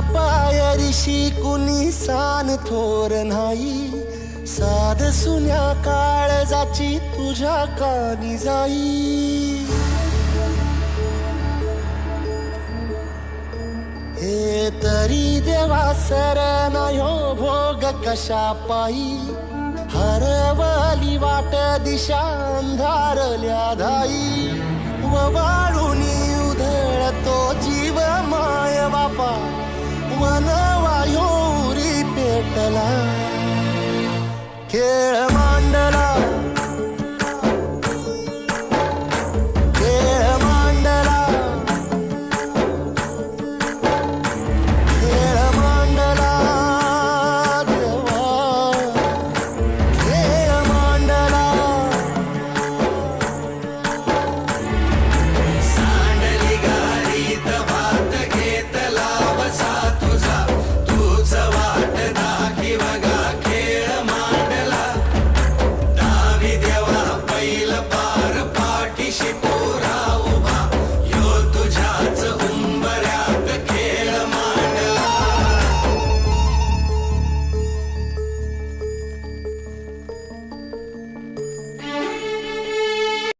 पाय ऋषी कुणी सान थोर नाही. साध सुन्या काळजाची तुझ्या कानी जाई. हे तरी देवा सर नयो भोग कशा पायी. हरवली वाट दिशा अंधारल्या धाई व वाळू wanna